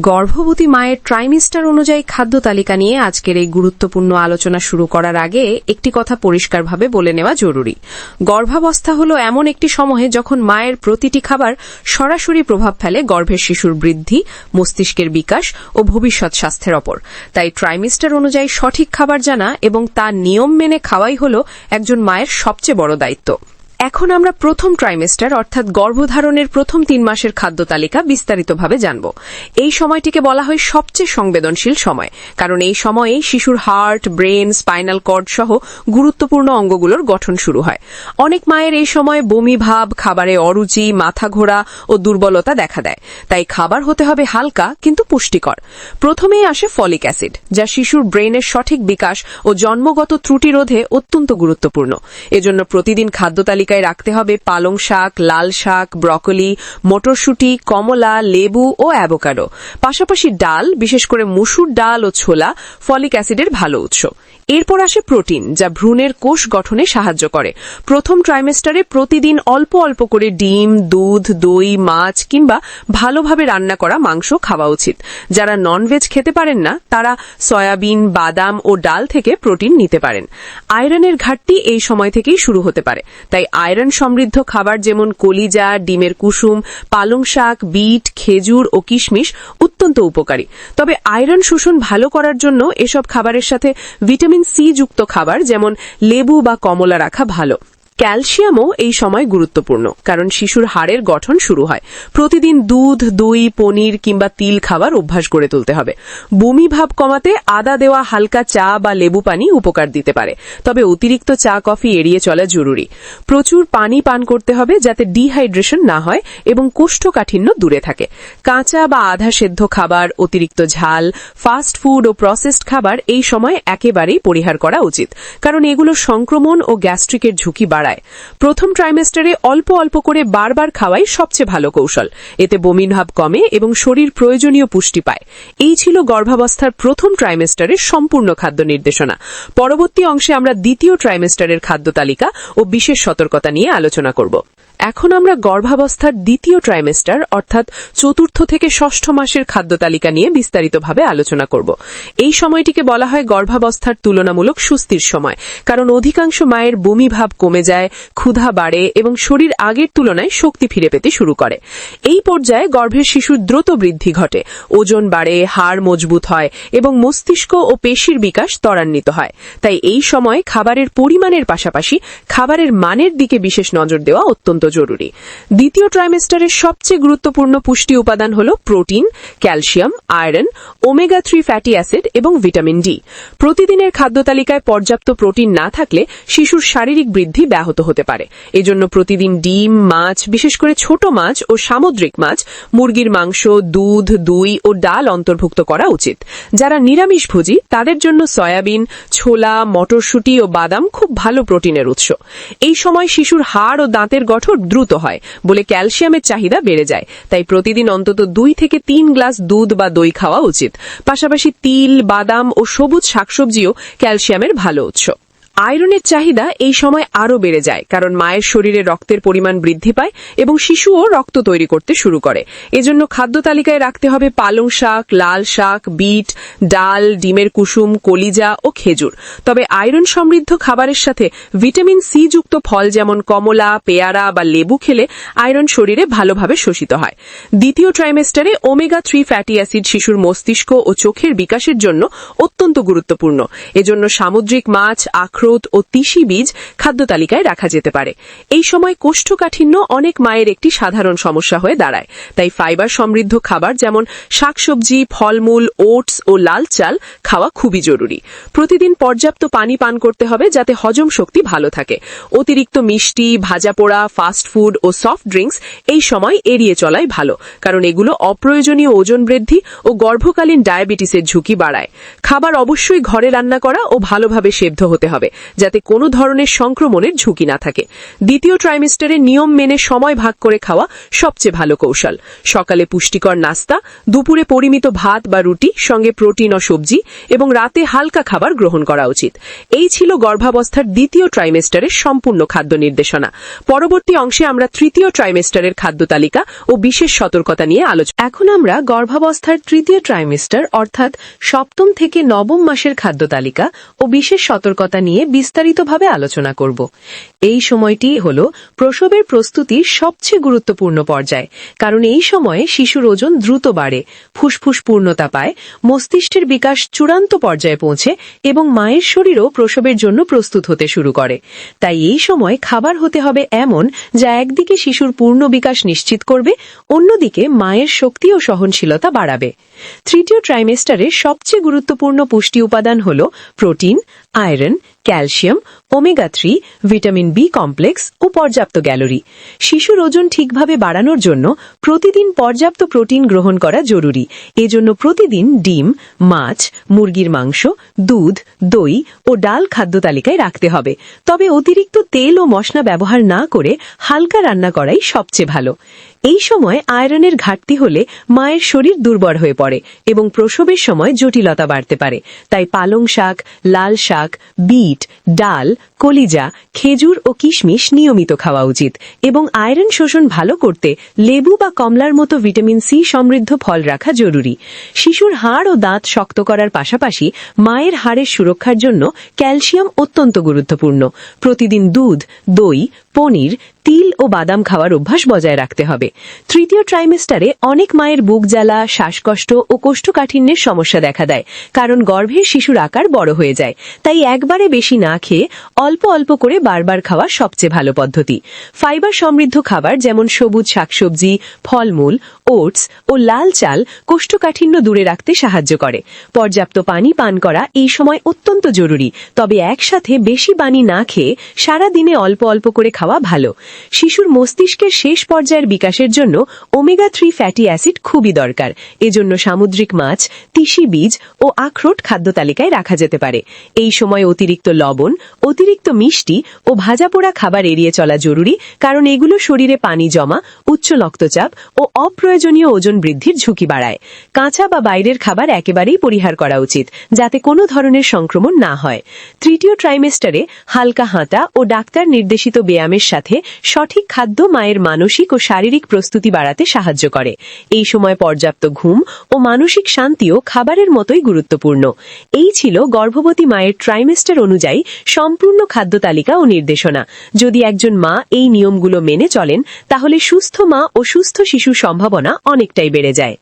গর্ভবতী মায়ের ট্রাইমিস্টার অনুযায়ী খাদ্য তালিকা নিয়ে আজকের এই গুরুত্বপূর্ণ আলোচনা শুরু করার আগে একটি কথা পরিষ্কারভাবে বলে নেওয়া জরুরি। গর্ভাবস্থা হল এমন একটি সময়ে যখন মায়ের প্রতিটি খাবার সরাসরি প্রভাব ফেলে গর্ভের শিশুর বৃদ্ধি, মস্তিষ্কের বিকাশ ও ভবিষ্যৎ স্বাস্থ্যের ওপর। তাই ট্রাইমিস্টার অনুযায়ী সঠিক খাবার জানা এবং তা নিয়ম মেনে খাওয়াই হল একজন মায়ের সবচেয়ে বড় দায়িত্ব। এখন আমরা প্রথম ট্রাইমেস্টার অর্থাৎ গর্ভধারণের প্রথম তিন মাসের খাদ্য তালিকা বিস্তারিতভাবে জানব। এই সময়টিকে বলা হয় সবচেয়ে সংবেদনশীল সময়, কারণ এই সময়ে শিশুর হার্ট, ব্রেন, স্পাইনাল কর্ড সহ গুরুত্বপূর্ণ অঙ্গগুলোর গঠন শুরু হয়। অনেক মায়ের এই সময় বমি ভাব, খাবারে অরুচি, মাথা ঘোরা ও দুর্বলতা দেখা দেয়। তাই খাবার হতে হবে হালকা কিন্তু পুষ্টিকর। প্রথমেই আসে ফলিক অ্যাসিড, যা শিশুর ব্রেনের সঠিক বিকাশ ও জন্মগত ত্রুটি রোধে অত্যন্ত গুরুত্বপূর্ণ। এজন্য প্রতিদিন খাদ্য তালিকায় রাখতে হবে পালং শাক, লাল শাক, ব্রকলি, মটরশুঁটি, কমলা, লেবু ও অ্যাভোকাডো। পাশাপাশি ডাল, বিশেষ করে মুসুর ডাল ও ছোলা, ফলিক অ্যাসিডের ভালো উৎস। এরপর আসে প্রোটিন, যা ভ্রূণের কোষ গঠনে সাহায্য করে। প্রথম ট্রাইমেস্টারে প্রতিদিন অল্প অল্প করে ডিম, দুধ, দই, মাছ কিংবা ভালোভাবে রান্না করা মাংস খাওয়া উচিত। যারা ননভেজ খেতে পারেন না, তারা সয়াবিন, বাদাম ও ডাল থেকে প্রোটিন নিতে পারেন। আয়রনের ঘাটতি এই সময় থেকেই শুরু হতে পারে। তাই আয়রন সমৃদ্ধ খাবার যেমন কলিজা, ডিমের কুসুম, পালং শাক, বিট, খেজুর ও কিশমিশ অত্যন্ত উপকারী। তবে আয়রন শোষণ ভালো করার জন্য এসব খাবারের সাথে ভিটামিন সি যুক্ত খাবার যেমন লেবু বা কমলা রাখা ভালো। ক্যালসিয়ামও এই সময় গুরুত্বপূর্ণ, কারণ শিশুর হাড়ের গঠন শুরু হয়। প্রতিদিন দুধ, দই, পনির কিংবা তিল খাবার অভ্যাস গড়ে তুলতে হবে। বমি ভাব কমাতে আদা দেওয়া হালকা চা বা লেবু পানি উপকার দিতে পারে, তবে অতিরিক্ত চা, কফি এড়িয়ে চলা জরুরি। প্রচুর পানি পান করতে হবে যাতে ডিহাইড্রেশন না হয় এবং কোষ্ঠকাঠিন্য দূরে থাকে। কাঁচা বা আধা সেদ্ধ খাবার, অতিরিক্ত ঝাল, ফাস্ট ফুড ও প্রসেসড খাবার এই সময় একেবারেই পরিহার করা উচিত, কারণ এগুলো সংক্রমণ ও গ্যাস্ট্রিকের ঝুঁকি বাড়ায়। বাড়ায় প্রথম ট্রাইমেস্টারে অল্প অল্প করে বারবার খাওয়াই সবচেয়ে ভালো কৌশল। এতে বমিনভাব কমে এবং শরীর প্রয়োজনীয় পুষ্টি পায়। এই ছিল গর্ভাবস্থার প্রথম ট্রাইমেস্টারের সম্পূর্ণ খাদ্য নির্দেশনা। পরবর্তী অংশে আমরা দ্বিতীয় ট্রাইমেস্টারের খাদ্য তালিকা ও বিশেষ সতর্কতা নিয়ে আলোচনা করব। এখন আমরা গর্ভাবস্থার দ্বিতীয় ট্রাইমেস্টার অর্থাৎ চতুর্থ থেকে ষষ্ঠ মাসের খাদ্য তালিকা নিয়ে বিস্তারিতভাবে আলোচনা করব। এই সময়টিকে বলা হয় গর্ভাবস্থার তুলনামূলক সুস্থির সময়, কারণ অধিকাংশ মায়ের বমি ভাব কমে যায়, ক্ষুধা বাড়ে এবং শরীর আগের তুলনায় শক্তি ফিরে পেতে শুরু করে। এই পর্যায়ে গর্ভের শিশুর দ্রুত বৃদ্ধি ঘটে, ওজন বাড়ে, হাড় মজবুত হয় এবং মস্তিষ্ক ও পেশির বিকাশ ত্বরান্বিত হয়। তাই এই সময় খাবারের পরিমাণের পাশাপাশি খাবারের মানের দিকে বিশেষ নজর দেওয়া অত্যন্ত জরুরি। দ্বিতীয় ট্রাইমেস্টারের সবচেয়ে গুরুত্বপূর্ণ পুষ্টি উপাদান হল protein, calcium, iron, omega three fatty acid এবং ভিটামিন ডি। প্রতিদিনের খাদ্য তালিকায় পর্যাপ্ত প্রোটিন না থাকলে শিশুর শারীরিক বৃদ্ধি ব্যাহত হতে পারে। এজন্য প্রতিদিন ডিম, মাছ, বিশেষ করে ছোট মাছ ও সামুদ্রিক মাছ, মুরগির মাংস, দুধ, দই ও ডাল অন্তর্ভুক্ত করা উচিত। যারা নিরামিষভোজী তাদের জন্য সয়াবিন, ছোলা, মটরশুঁটি ও বাদাম খুব ভালো প্রোটিনের উৎস। এই সময় শিশুর হাড় ও দাঁতের গঠন দ্রুত হয়, বলে ক্যালসিয়ামের চাহিদা বেড়ে যায়। তাই প্রতিদিন অন্তত দুই থেকে তিন গ্লাস দুধ বা দই খাওয়া উচিত। পাশাপাশি তিল, বাদাম ও সবুজ শাকসবজিও ক্যালসিয়ামের ভালো উৎস। আয়রনের চাহিদা এই সময় আরও বেড়ে যায়, কারণ মায়ের শরীরে রক্তের পরিমাণ বৃদ্ধি পায় এবং শিশুও রক্ত তৈরি করতে শুরু করে। এজন্য খাদ্য তালিকায় রাখতে হবে পালং শাক, লাল শাক, বিট, ডাল, ডিমের কুসুম, কলিজা ও খেজুর। তবে আয়রন সমৃদ্ধ খাবারের সাথে ভিটামিন সি যুক্ত ফল যেমন কমলা, পেয়ারা বা লেবু খেলে আয়রন শরীরে ভালোভাবে শোষিত হয়। দ্বিতীয় ট্রাইমেস্টারে ওমেগা থ্রি ফ্যাটি অ্যাসিড শিশুর মস্তিষ্ক ও চোখের বিকাশের জন্য অত্যন্ত গুরুত্বপূর্ণ। এজন্য সামুদ্রিক মাছ আখ আখরোট ও তিসি বীজ খাদ্য তালিকায় রাখা যেতে পারে। এই সময় কোষ্ঠকাঠিন্য অনেক মায়ের একটি সাধারণ সমস্যা হয়ে দাঁড়ায়। তাই ফাইবার সমৃদ্ধ খাবার যেমন শাকসবজি, ফলমূল, ওটস ও লাল চাল খাওয়া খুবই জরুরি। প্রতিদিন পর্যাপ্ত পানি পান করতে হবে যাতে হজম শক্তি ভালো থাকে। অতিরিক্ত মিষ্টি, ভাজা পোড়া, ফাস্ট ফুড ও সফট ড্রিঙ্কস এই সময় এড়িয়ে চলাই ভালো, কারণ এগুলো অপ্রয়োজনীয় ওজন বৃদ্ধি ও গর্ভকালীন ডায়াবেটিসের ঝুঁকি বাড়ায়। খাবার অবশ্যই ঘরে রান্না করা ও ভালোভাবে সেদ্ধ হতে হবে। যাতে কোনো ধরনের সংক্রমণের ঝুঁকি না থাকে। দ্বিতীয় ট্রাইমিস্টারে নিয়ম মেনে সময় ভাগ করে খাওয়া সবচেয়ে ভালো কৌশল। সকালে পুষ্টিকর নাস্তা, দুপুরে পরিমিত ভাত বা রুটি, সঙ্গে প্রোটিন ও সবজি, এবং রাতে হালকা খাবার গ্রহণ করা উচিত। এই ছিল গর্ভাবস্থার দ্বিতীয় ট্রাইমেস্টারের সম্পূর্ণ খাদ্য নির্দেশনা। পরবর্তী অংশে আমরা তৃতীয় ট্রাইমেস্টারের খাদ্য তালিকা ও বিশেষ সতর্কতা নিয়ে আলোচনা এখন আমরা গর্ভাবস্থার তৃতীয় ট্রাইমেস্টার অর্থাৎ সপ্তম থেকে নবম মাসের খাদ্য তালিকা ও বিশেষ সতর্কতা নিয়ে বিস্তারিতভাবে আলোচনা করব। এই সময়টি হল প্রসবের প্রস্তুতির সবচেয়ে গুরুত্বপূর্ণ পর্যায়, কারণ এই সময়ে শিশুর ওজন দ্রুত বাড়ে ফুসফুস পূর্ণতা পায়, মস্তিষ্কের বিকাশ চূড়ান্ত পর্যায়ে পৌঁছে এবং মায়ের শরীরও প্রসবের জন্য প্রস্তুত হতে শুরু করে। তাই এই সময় খাবার হতে হবে এমন যা একদিকে শিশুর পূর্ণ বিকাশ নিশ্চিত করবে, অন্যদিকে মায়ের শক্তি ও সহনশীলতা বাড়াবে। তৃতীয় ট্রাইমেস্টারে সবচেয়ে গুরুত্বপূর্ণ পুষ্টি উপাদান হল protein, iron calcium, omega three, vitamin B complex ও পর্যাপ্ত ক্যালোরি। শিশুর ওজন ঠিকভাবে বাড়ানোর জন্য প্রতিদিন পর্যাপ্ত প্রোটিন গ্রহণ করা জরুরি। এজন্য প্রতিদিন ডিম, মাছ, মুরগির মাংস, দুধ, দই ও ডাল খাদ্য তালিকায় রাখতে হবে। তবে অতিরিক্ত তেল ও মশলা ব্যবহার না করে হালকা রান্না করাই সবচেয়ে ভালো। এই সময় আয়রনের ঘাটতি হলে মায়ের শরীর দুর্বল হয়ে পড়ে এবং প্রসবের সময় জটিলতা বাড়তে পারে। তাই পালং শাক, লাল শাক, বিট, ডাল, কলিজা, খেজুর ও কিশমিশ নিয়মিত খাওয়া উচিত এবং আয়রন শোষণ ভালো করতে লেবু বা কমলার মতো ভিটামিন সি সমৃদ্ধ ফল রাখা জরুরি। শিশুর হাড় ও দাঁত শক্ত করার পাশাপাশি মায়ের হাড়ের সুরক্ষার জন্য ক্যালসিয়াম অত্যন্ত গুরুত্বপূর্ণ। প্রতিদিন দুধ, দই পনির, তিল ও বাদাম খাওয়ার অভ্যাস বজায় রাখতে হবে। তৃতীয় ট্রাইমেস্টারে অনেক মায়ের বুক জ্বালা, শ্বাসকষ্ট ও কোষ্ঠকাঠিন্যের সমস্যা দেখা দেয়, কারণ গর্ভের শিশুর আকার বড় হয়ে যায়। তাই একবারে বেশি না খেয়ে অল্প অল্প করে বারবার খাওয়া সবচেয়ে ভালো পদ্ধতি। ফাইবার সমৃদ্ধ খাবার যেমন সবুজ শাকসবজি, ফলমূল ওটস ও লাল চাল কোষ্ঠকাঠিন্য দূরে রাখতে সাহায্য করে। পর্যাপ্ত পানি পান করা এই সময় অত্যন্ত জরুরি, তবে একসাথে বেশি পানি না খেয়ে সারা দিনে অল্প অল্প করে খাওয়া ভালো। শিশুর মস্তিষ্কের শেষ পর্যায়ের বিকাশের জন্য ওমেগা থ্রি ফ্যাটি অ্যাসিড খুবই দরকার। এজন্য সামুদ্রিক মাছ, তিসি বীজ ও আখরোট খাদ্য তালিকায় রাখা যেতে পারে। এই সময় অতিরিক্ত লবণ, অতিরিক্ত মিষ্টি ও ভাজাপোড়া খাবার এড়িয়ে চলা জরুরি, কারণ এগুলো শরীরে পানি জমা, উচ্চ রক্তচাপ ও অপ্রয়োজনীয় ওজন বৃদ্ধির ঝুঁকি বাড়ায়। কাঁচা বা বাইরের খাবার একেবারেই পরিহার করা উচিত, যাতে কোনো ধরনের সংক্রমণ না হয়। তৃতীয় ট্রাইমেস্টারে হালকা হাঁটা ও ডাক্তার নির্দেশিত ব্যায়ামের সাথে সঠিক খাদ্য, মায়ের মানসিক ও শারীরিক প্রস্তুতি বাড়াতে সাহায্য করে। এই সময় পর্যাপ্ত ঘুম ও মানসিক শান্তিও খাবারের মতোই গুরুত্বপূর্ণ। এই ছিল গর্ভবতী মায়ের ট্রাইমেস্টার অনুযায়ী সম্পূর্ণ খাদ্য তালিকা ও নির্দেশনা। যদি একজন মা এই নিয়মগুলো মেনে চলেন, তাহলে সুস্থ মা ও সুস্থ শিশুর সম্ভাবনা অনেকটাই বেড়ে যায়।